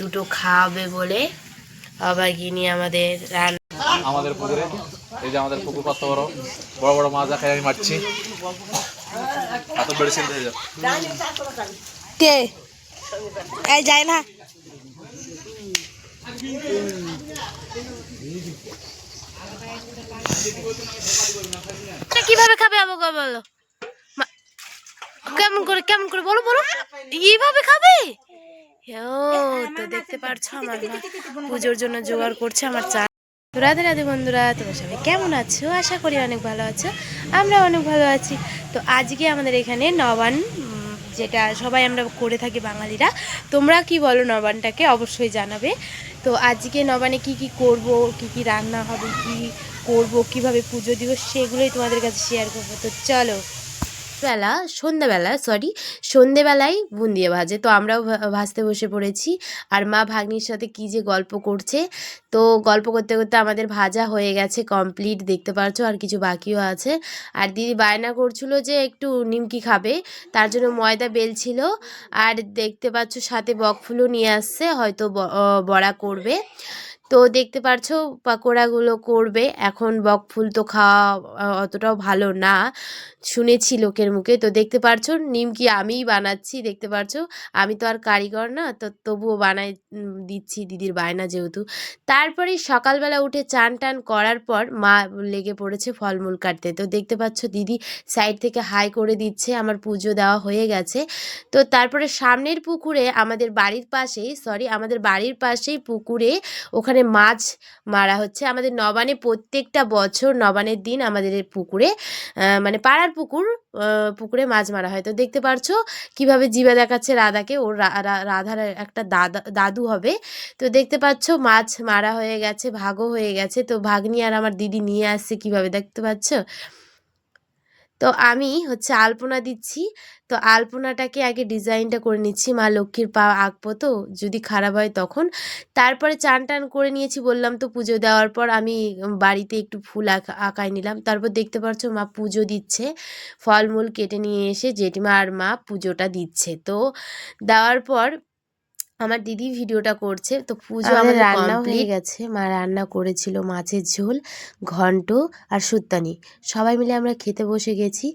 দুটো খাওয়াবে বলে আবার গিনি আমাদের রান্না আমাদের পুকুরে এই যে আমাদের পুকুর কত বড় বড় বড় মাছ দেখায় আমি মারছি। এত বেড়ে চিনতে হয়ে যাও কে? এই যায় না। কীভাবে খাবে আমাকে বলো? কেমন করে কেমন করে বলো বলো। এইভাবে খাবে? তো দেখতে পারছ আমার মা পুজোর জন্য জোগাড় করছে আমার চা। রাধে রাধে বন্ধুরা তোমরা সবাই কেমন আছো? আশা করি অনেক ভালো আছো। আমরা অনেক ভালো আছি। তো আজকে আমাদের এখানে নবান যেটা সবাই আমরা করে থাকি বাঙালিরা তোমরা কি বলো নবানটাকে অবশ্যই জানাবে। তো আজকে নবানে কি কি করব কি কি রান্না হবে কি করব কীভাবে পুজো দিব সেগুলোই তোমাদের কাছে শেয়ার করব। তো চলো। বেলা সন্ধ্যাবেলা সরি সন্ধেবেলায় বুন্দিয়ে ভাজে। তো আমরাও ভাজতে বসে পড়েছি। আর মা ভাগ্নির সাথে কি যে গল্প করছে। তো গল্প করতে করতে আমাদের ভাজা হয়ে গেছে কমপ্লিট দেখতে পারছ, আর কিছু বাকিও আছে। আর দিদি বায়না করছিল যে একটু নিমকি খাবে, তার জন্য ময়দা বেলছিল। আর দেখতে পাচ্ছ, সাথে বকফুলও নিয়ে আসছে, হয়তো বড়া করবে। তো দেখতে পারছ পাকোড়াগুলো করবে। এখন বকফুল তো খাওয়া অতটাও ভালো না। শুনেছি লোকের মুখে। তো দেখতে পারছ নিমকি আমিই বানাচ্ছি, দেখতে পারছ? আমি তো আর কারিগর না, তো তবুও বানাই দিচ্ছি দিদির বায়না যেহেতু। তারপরে সকালবেলা উঠে চান টান করার পর মা লেগে পড়েছে ফলমূল কাটতে। তো দেখতে পাচ্ছ দিদি সাইড থেকে হাই করে দিচ্ছে, আমার পুজো দেওয়া হয়ে গেছে। তো তারপরে সামনের পুকুরে আমাদের বাড়ির পাশেই, সরি, আমাদের বাড়ির পাশেই পুকুরে ওখানে মাছ মারা হচ্ছে। আমাদের নবানে প্রত্যেকটা বছর নবানের দিন আমাদের পুকুরে মানে পাড়ার পুকুর পুকুরে মাছ মারা হয়। তো দেখতে পারছ কীভাবে জিবা দেখাচ্ছে রাধাকে। ওর রাধার একটা দাদা, দাদু হবে। তো দেখতে পাচ্ছ মাছ মারা হয়ে গেছে, ভাগও হয়ে গেছে। তো ভাগ্নি আর আমার দিদি নিয়ে আসছে কীভাবে, দেখতে পাচ্ছ? তো আমি হচ্ছে আলপনা দিচ্ছি। তো আলপনাটাকে আগে ডিজাইনটা করে নিচ্ছি, মা লক্ষ্মীর পা আঁকবো তো, যদি খারাপ হয় তখন। তারপরে চান টান করে নিয়েছি, বললাম তো পুজো দেওয়ার পর আমি বাড়িতে একটু ফুল আঁকা, আঁকাই নিলাম। তারপর দেখতে পাচ্ছ মা পুজো দিচ্ছে, ফলমূল কেটে নিয়ে এসে জেঠিমা আর মা পুজোটা দিচ্ছে। তো দেওয়ার পর আমার দিদি ভিডিওটা করছে তো পুজো আমাদের রান্নাও রান্না হয়ে হয়ে গেছে। মা রান্না করেছিল মাছের ঝোল ঘন্ট আর সুত্তানি। সবাই মিলে আমরা খেতে বসে গেছি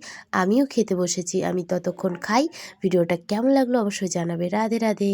আমিও খেতে বসেছি আমি ততক্ষণ খাই। ভিডিওটা কেমন লাগল অবশ্যই জানাবে। রাধে রাধে।